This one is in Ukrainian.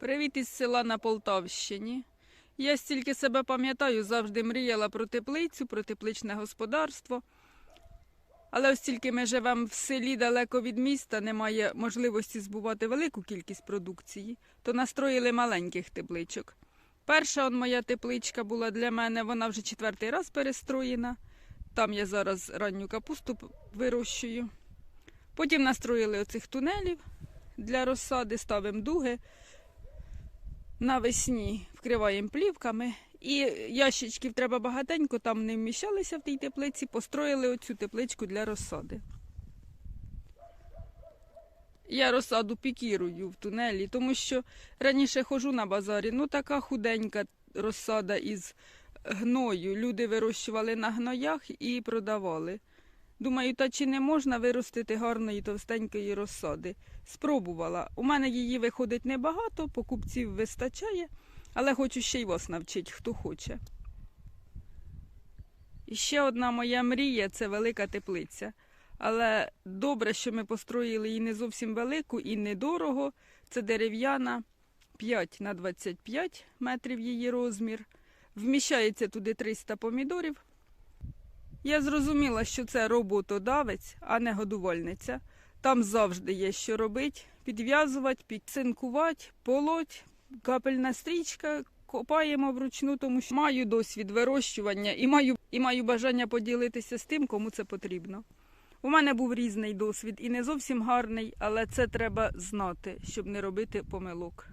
Привіт із села на Полтавщині. Я стільки себе пам'ятаю, завжди мріяла про теплицю, про тепличне господарство. Але оскільки ми живемо в селі далеко від міста, немає можливості збувати велику кількість продукції, то настроїли маленьких тепличок. Перша он моя тепличка була для мене, вона вже четвертий раз перестроєна. Там я зараз ранню капусту вирощую. Потім настроїли оцих тунелів для розсади, ставимо дуги. Навесні вкриваємо плівками. І ящичків треба багатенько, там не вміщалися в тій теплиці, построїли оцю тепличку для розсади. Я розсаду пікірую в тунелі, тому що раніше хожу на базарі, ну така худенька розсада із гною. Люди вирощували на гноях і продавали. Думаю, та чи не можна виростити гарної товстенької розсади? Спробувала. У мене її виходить небагато, покупців вистачає, але хочу ще й вас навчити, хто хоче. І ще одна моя мрія це велика теплиця. Але добре, що ми построїли її не зовсім велику і недорого. Це дерев'яна 5 на 25 метрів її розмір. Вміщається туди 300 помідорів. Я зрозуміла, що це роботодавець, а не годувальниця. Там завжди є що робити: підв'язувати, підцинкувати, полоть, капельна стрічка. Копаємо вручну, тому що маю досвід вирощування і маю, і маю бажання поділитися з тим, кому це потрібно. У мене був різний досвід і не зовсім гарний, але це треба знати, щоб не робити помилок.